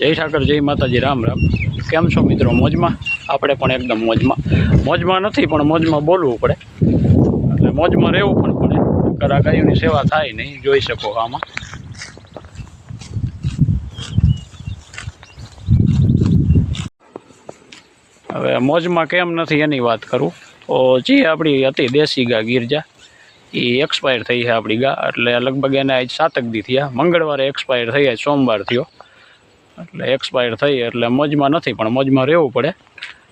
જય ઠાકર, જય માતાજી, રામ રામ. કેમ છો મિત્રો? મોજમાં? આપણે પણ એકદમ મોજમાં. મોજમાં નથી, પણ મોજમાં બોલવું પડે. એટલે મોજમાં રહેવું પણ પડે. કરા ગાયોની સેવા થાય નહીં, જોઈ શકો આમાં. હવે મોજમાં કેમ નથી એની વાત કરું. તો જે આપણી હતી દેશી ગા ગિરજા, એ એક્સપાયર થઈ છે આપણી ગા. એટલે લગભગ એને આજ સાતક દી થયા. મંગળવારે એક્સપાયર થઈ સોમવાર થયો. એટલે એક્સપાયર થઈ એટલે મોજમાં નથી, પણ મોજમાં રહેવું પડે.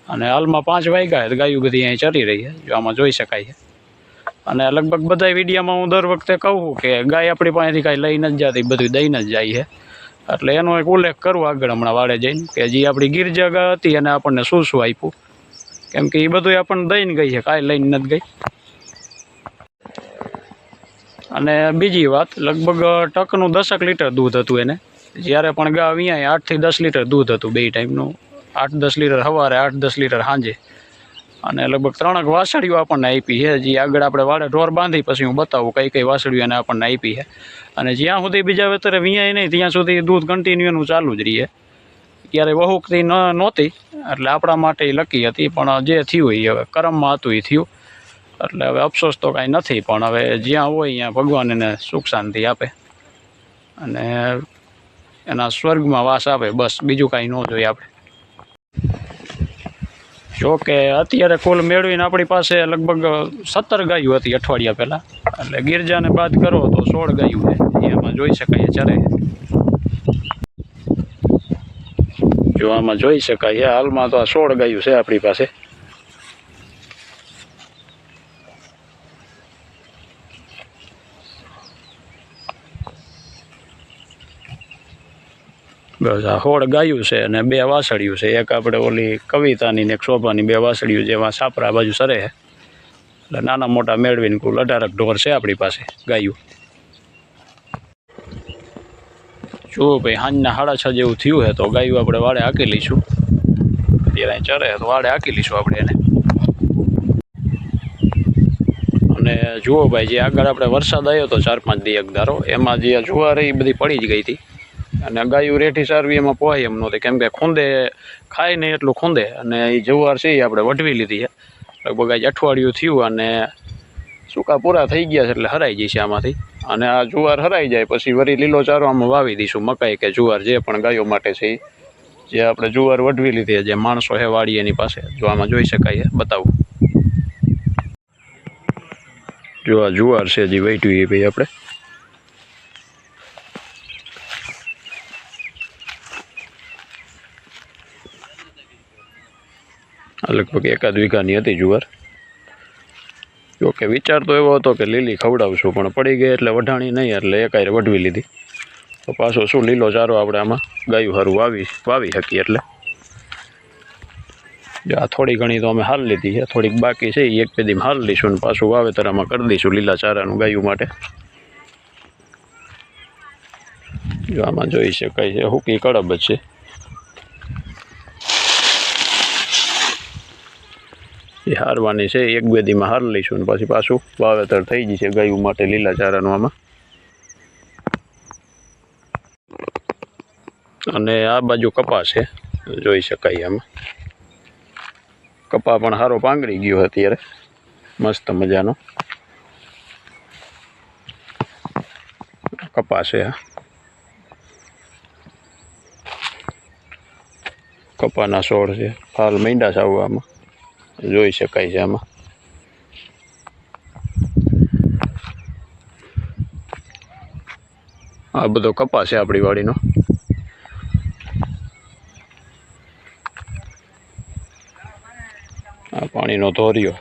અને હાલમાં પાંચ વાગ્યા ગાયું બધી અહીં ચરી રહી છે, જો આમાં જોઈ શકાય છે. અને લગભગ બધા વિડીયામાં હું દર વખતે કહું કે ગાય આપણી પાસેથી કાંઈ લઈ નથી જતી બધું દઈને જ જાય છે. એટલે એનો એક ઉલ્લેખ કરું આગળ હમણાં વાળે જઈને, કે જે આપણી ગિરજા ગા હતી અને આપણને શું શું આપ્યું? કેમ કે એ બધું આપણને દઈને ગઈ છે, કાંઈ લઈને નથી ગઈ. અને બીજી વાત, લગભગ ટકનું દસક લીટર દૂધ હતું એને. જ્યારે પણ ગા અહીંયા આઠથી દસ લીટર દૂધ હતું બે ટાઈમનું. આઠ દસ લીટર સવારે, આઠ દસ લીટર સાંજે. અને લગભગ ત્રણક વાસળીઓ આપણને આપી છે. જે આગળ આપણે વાડે ઢોર બાંધી પછી હું બતાવું કઈ કઈ વાસળીઓ એને આપણને આપી છે. અને જ્યાં સુધી બીજા વેતરે વિયાય નહીં, ત્યાં સુધી દૂધ કન્ટિન્યુ ચાલુ જ રહીએ. ક્યારે વહુકતી ન, નહોતી, એટલે આપણા માટે લકી હતી, પણ જે થયું એ હવે કરમમાં હતું એ થયું. એટલે હવે અફસોસ તો કાંઈ નથી, પણ હવે જ્યાં હોય ત્યાં ભગવાન એને સુખ શાંતિ આપે. અને એના સ્વર્ગમાં વાસ આપે બસ. બીજું કાંઈ ન જોઈએ આપણે. જોકે અત્યારે કુલ મેળવીને આપણી પાસે લગભગ સત્તર ગાયું હતી અઠવાડિયા પહેલાં. એટલે ગિરજાને બાદ કરો તો સોળ ગાયું છે. એમાં જોઈ શકાય અત્યારે જો આમાં જોઈ શકાય હાલમાં તો આ સોળ ગાયું છે આપણી પાસે. બસ આ હોળ ગાયું છે અને બે વાસળિયું છે. એક આપણે ઓલી કવિતાની ને એક શોભાની બે વાસળિયું જેમાં સાપરા બાજુ સરે છે. એટલે નાના મોટા મેળવીને કુલ અઢારક ઢોર છે આપણી પાસે, ગાયું. જુઓ ભાઈ સાંજના સાડા છ જેવું થયું છે તો ગાયું આપણે વાડે હાકી લઈશું. અત્યારે ચરે તો વાડે હાકી લઈશું આપણે એને. અને જુઓ ભાઈ, જે આગળ આપણે વરસાદ આવ્યો તો ચાર પાંચ દી એક ધારો, એમાં જે જુવાર એ બધી પડી જ ગઈ હતી. અને ગાયું રેઠી સારવી એમાં પોહાય એમ નહોતી કેમ કે ખૂંદે ખાય નહીં એટલું ખૂંદે. અને એ જુવાર છે એ આપણે વઢવી લીધી છે. લગભગ આજે અઠવાડિયું થયું અને સૂકા પૂરા થઈ ગયા છે એટલે હરાઈ જશે આમાંથી. અને આ જુવાર હરાઈ જાય પછી વળી લીલો ચારો આમાં વાવી દઈશું મકાઈ કે જુવાર જે પણ ગાયો માટે છે. જે આપણે જુવાર વઢવી લીધી જે માણસો હે વાળી એની પાસે. જો આમાં જોઈ શકાય બતાવું. જો આ જુવાર છે જે વેટ્યું એ ભાઈ આપણે. લગભગ એકાદ વીઘાની હતી જુવાર. જોકે વિચાર તો એવો હતો કે લીલી ખવડાવશું, પણ પડી ગઈ એટલે વઢાણી નહીં, એટલે એકાયરે વઢવી લીધી. તો પાછો શું લીલો ચારો આપણે આમાં ગાયું હારું વાવી વાવી શકીએ એટલે. જો આ થોડી ઘણી તો અમે હાલ લીધી છે, થોડીક બાકી છે, એક બે દીમ હાલ લઈશું ને પાછું વાવેતર આમાં કરી દઈશું લીલા ચારાનું ગાયું માટે. જો આમાં જોઈ શકાય છે, હુકી કડબ જ છે. એ હારવાની છે. એક બે દીમાં હાર લઈશું ને પછી પાછું વાવેતર થઈ જશે ગાયું માટે લીલા ચારાનું આમાં. અને આ બાજુ કપાસ છે. જોઈ શકાય આમાં. કપા પણ સારો પાંગળી ગયો અત્યારે. મસ્ત મજાનો. કપાસ છે આ. કપાના છોડ છે. હાલ મીંડા છે આવવામાં જોઈ શકાય છે આમાં. આ બધો કપાસ છે આપણી વાડીનો. આ પાણીનો ધોરિયો.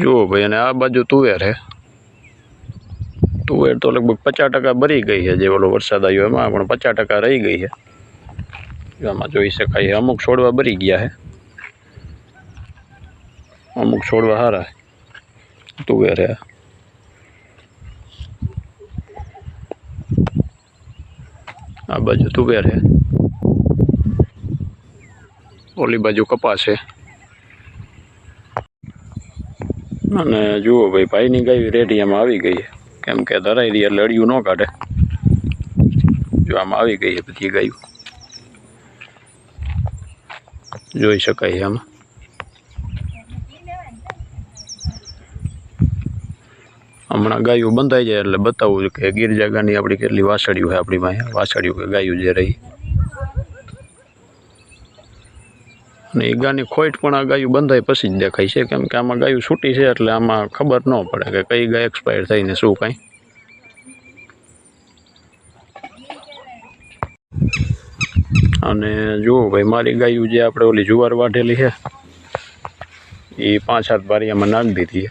જુઓ ભાઈ, અને આ બાજુ તુવેર છે. તુવેર તો લગભગ પચાસ ટકા ભરી ગઈ છે, જે ઓલો વરસાદ આવ્યો એમાં પણ પચાસ ટકા રહી ગઈ છે. એમાં જોઈ શકાય અમુક છોડવા ભરી ગયા છે. અમુક છોડવા સારા તુવેર હે આ બાજુ તુવેર હે ઓલી બાજુ કપાસ છે. અને જુઓ ભાઈ, ભાઈની ગાયું એમાં આવી ગઈ છે. કેમ કે ધરાઈ રહી એટલે અડિયું ન કાઢે. જો આમ આવી ગઈ બધી ગાયું. જોઈ શકાય આમાં. હમણાં ગાયું બંધાઈ જાય એટલે બતાવું છું કે ગીર જાગાની આપણી કેટલી વાસળીઓ છે આપણી પાસે. વાસળીઓ કે ગાયું જે રહી. અને એ ગાની ખોટ પણ આ ગાયું બંધાય પછી જ દેખાય છે. કેમ કે આમાં ગાયું છૂટી છે એટલે આમાં ખબર ન પડે કે કઈ ગાય એક્સપાયર થઈને શું કાંઈ. અને જુઓ ભાઈ, મારી ગાયું જે આપણે ઓલી જુવાર વાઢેલી છે એ પાંચ સાત બારીયામાં નાખી દીધી છે.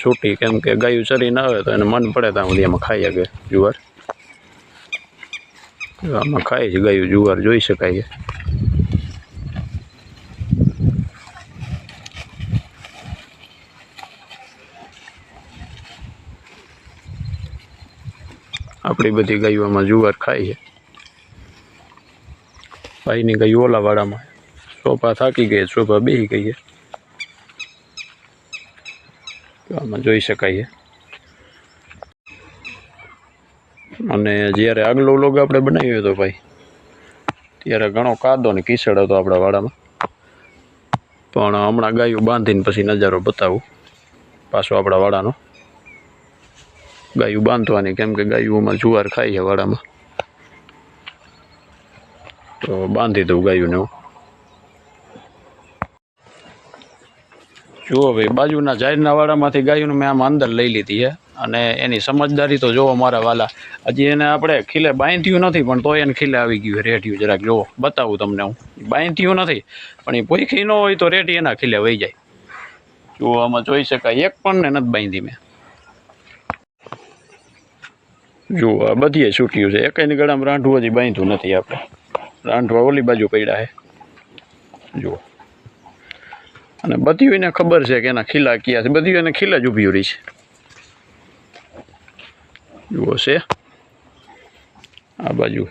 છૂટી, કેમ કે ગાયું ચરી ના આવે તો એને મન પડે ત્યાં સુધી એમાં ખાઈ શકે જુવાર. આમાં ખાય છે ગાયું, જુવાર જોઈ શકાય છે. આપણી બધી ગાયો આમાં જુવાર ખાય છે. ભાઈની ગાયું ઓલાવાડામાં શોભા થાકી ગઈ સોફા બેસી ગઈ છે. આમાં જોઈ શકાય છે. અને જ્યારે આગલો લોગ આપણે બનાવ્યો હતો ભાઈ, ત્યારે ઘણો કાદો ને કીસડ હતો આપણા વાડામાં પણ હમણાં ગાયું બાંધીને પછી નજારો બતાવું. પાછો આપણા વાડાનો ગાયું બાંધવાની, કેમ કે ગાયુંમાં જુવાર ખાઈ છે વાડામાં. તો બાંધી દઉં ગાયુંને હું. જુઓ ભાઈ, બાજુના જાહેરના વાડામાંથી ગાયું મેં આમ અંદર લઈ લીધી છે. અને એની સમજદારી તો જોવો મારા વાલા. હજી એને આપણે ખીલે બાંધ્યું નથી, પણ તોય એને ખીલે આવી ગયું રેઠિયું જરાક. જોવો બતાવું તમને હું. બાંધ્યું નથી, પણ એ પોઈખી ન હોય તો રેટી એના ખીલે વહી જાય. જુઓ, આમાં જોઈ શકાય. એક પણ ને નથી બાંધી મેં. જુઓ આ બધીએ છૂટ્યું છે. એકની ગળામાં રાંઠવું હજી બાંધ્યું નથી આપણે. રાંઢવા ઓલી બાજુ પડ્યા છે. જુઓ. અને બધી એને ખબર છે કે એના ખીલા ક્યાં છે. બધી એને ખીલા જ ઊભી રહી છે. જુઓ છે. આ બાજુ.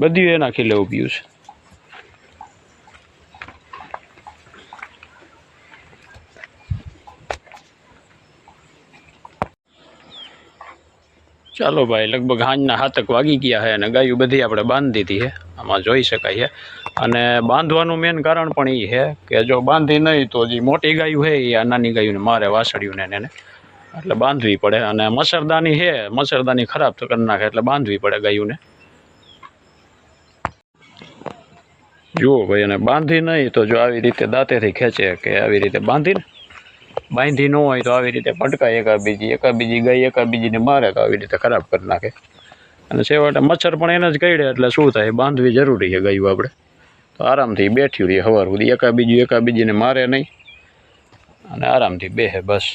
બધી એના ખીલે ઊભી છે. ચાલો ભાઈ, લગભગ હાંજના હાથક વાગી ગયા છે અને ગાયું બધી આપણે બાંધી દીધી છે આમાં જોઈ શકાય છે અને બાંધવાનું મેન કારણ પણ એ છે કે જો બાંધી નહીં તો જે મોટી ગાયું છે એ આ નાની ગાયુંને મારે વાસળ્યું ને એને એટલે બાંધવી પડે. અને મચ્છરદાની છે મચ્છરદાની ખરાબ તો કરી નાખે એટલે બાંધવી પડે ગાયુંને. જુઓ ભાઈ, અને બાંધી નહીં તો જો આવી રીતે દાંતેથી ખેંચે કે આવી રીતે બાંધીને બાંધી ન હોય તો આવી રીતે પટકાય એકા બીજી એકા બીજી ગાય એકા બીજીને મારે તો આવી રીતે ખરાબ કરી નાખે. અને છેવટે મચ્છર પણ એને જ કરડે, એટલે શું થાય? બાંધવી જરૂરી છે ગાયું આપણે. તો આરામથી બેઠ્યું રહીએ સવાર સુધી એકા બીજું એકા બીજીને મારે નહીં. અને આરામથી બેસે બસ.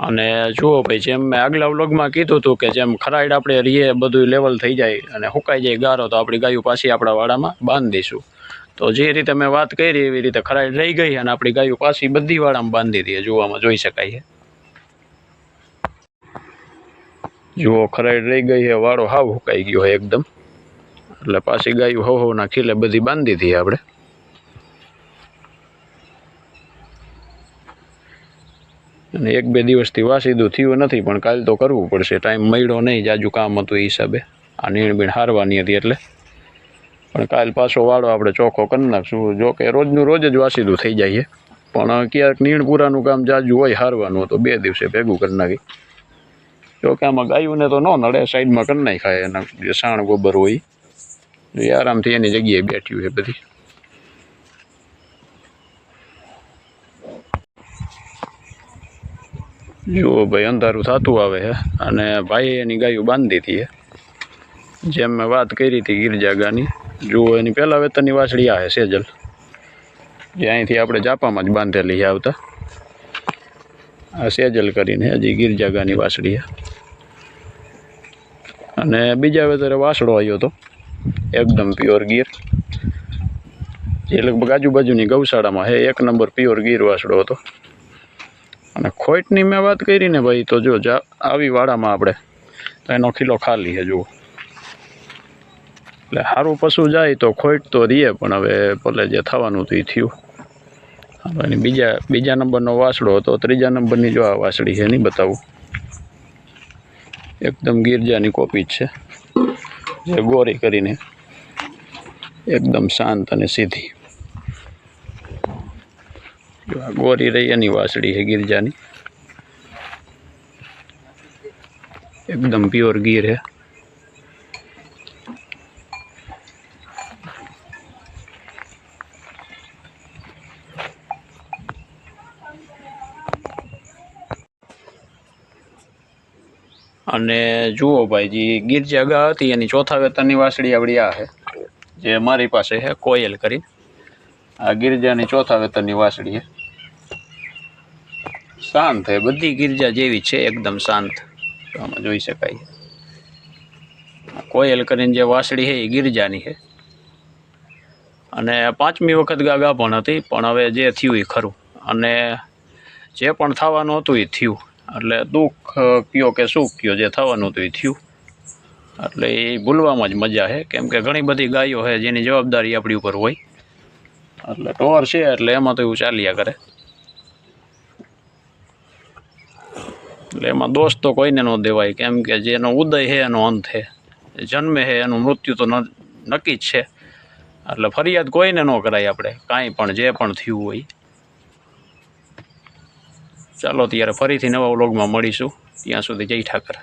અને જુઓ ભાઈ, જેમ મેં આગલા વ્લોગમાં કીધું હતું કે જેમ ખરાઈડ આપણે રીએ બધું લેવલ થઈ જાય અને સુકાઈ જાય ગારો, તો આપણી ગાયું પાછી આપણા વાડામાં બાંધી દઈશું તો જે રીતે મેં વાત કરી એવી રીતે ખરાઈ રહી ગઈ અને આપણી ગાયું પાછી બધી વાળામાં બાંધી દઈએ જોવામાં જોઈ શકાય છે. જુઓ, ખરાઈ રહી ગઈ છે. વાળો હાવ હુકાઈ ગયો હોય એકદમ. એટલે પાછી ગાયું હવ હવના ખીલે બધી બાંધી દઈએ આપણે. અને એક બે દિવસથી વાસીદું થયું નથી, પણ કાલ તો કરવું પડશે. ટાઈમ મળ્યો નહીં જાજુ કામ હતું એ હિસાબે. આ નીણ બીણ હારવાની હતી એટલે. પણ કાલ પાછો વાળો આપણે ચોખ્ખો કરી નાખશું. જો કે રોજનું રોજ જ વાસીદું થઈ જાય પણ ક્યાંક નીણપુરાનું કામ જાજુ હોય હારવાનું તો બે દિવસે ભેગું કરી નાખી. જો કે આમાં ગાયુંને તો ન નડે, સાઈડમાં કરી નાખાય એના જે સાણ ગોબર હોય. એ આરામથી એની જગ્યાએ બેઠ્યું છે બધી. જુઓ ભાઈ, અંધારું થતું આવે છે અને ભાઈએ એની ગાયું બાંધી હતી જેમ મેં વાત કરી હતી ગીરજાગાની જુઓ, એની પહેલાં વેતનની વાછડી આ સેજલ જે અહીંથી આપણે જાપામાં જ બાંધેલી આવતા. આ સેજલ કરીને, હજી ગિરજાગાની વાછડી અને બીજા વેતરે વાસળો આવ્યો હતો એકદમ પ્યોર ગીર. જે લગભગ આજુબાજુની ગૌશાળામાં હે એક નંબર પ્યોર ગીર વાસડો હતો. અને ખોટની મેં વાત કરી ને ભાઈ, તો જો, જા, આવી વાડામાં આપણે તો એનો ખીલો ખાલી છે, જુઓ. એટલે સારું પશુ જાય તો ખોટ તો રહીએ પણ હવે ભલે જે થવાનું હતું એ થયું. અને બીજા બીજા નંબરનો વાસડો હતો, ત્રીજા નંબરની જો આ વાસળી છે નહીં બતાવું. એકદમ ગિરજાની કોપી જ છે. જે ગોરી કરીને. એકદમ શાંત અને સીધી. આ ગોરી રહી, એની વાસળી છે ગિરજાની. એકદમ પ્યોર ગીર છે. અને જુઓ ભાઈજી ગિરજા ગા હતી, એની ચોથા વેતનની વાસળી આવડી આ છે. જે મારી પાસે છે, કોયલ કરી. આ ગિરજાની ચોથા વેતનની વાસળી છે. શાંત છે, બધી ગિરજા જેવી છે, એકદમ શાંત. આમાં જોઈ શકાય. કોયલ કરીને જે વાસળી છે, એ ગિરજાની છે. અને પાંચમી વખત ગાગા પણ હતી, પણ હવે જે થયું એ ખરું. અને જે પણ થવાનું હતું એ થયું. એટલે દુઃખ કયો કે સુખ કયો જે થવાનું હતું એ થયું. એટલે એ ભૂલવામાં જ મજા છે કેમ કે ઘણી બધી ગાયો છે જેની જવાબદારી આપણી ઉપર હોય. એટલે ટોર છે, એટલે એમાં તો એવું ચાલ્યા કરે. એટલે એમાં દોષ તો કોઈને ન દેવાય, કેમ કે જેનો ઉદય છે એનો અંત છે જન્મે છે એનું મૃત્યુ તો નક્કી જ છે. એટલે ફરિયાદ કોઈને ન કરાય આપણે, કાંઈ પણ, જે પણ થયું હોય. ચાલો ત્યારે ફરીથી નવા વ્લોગમાં મળીશું. ત્યાં સુધી જય ઠાકર.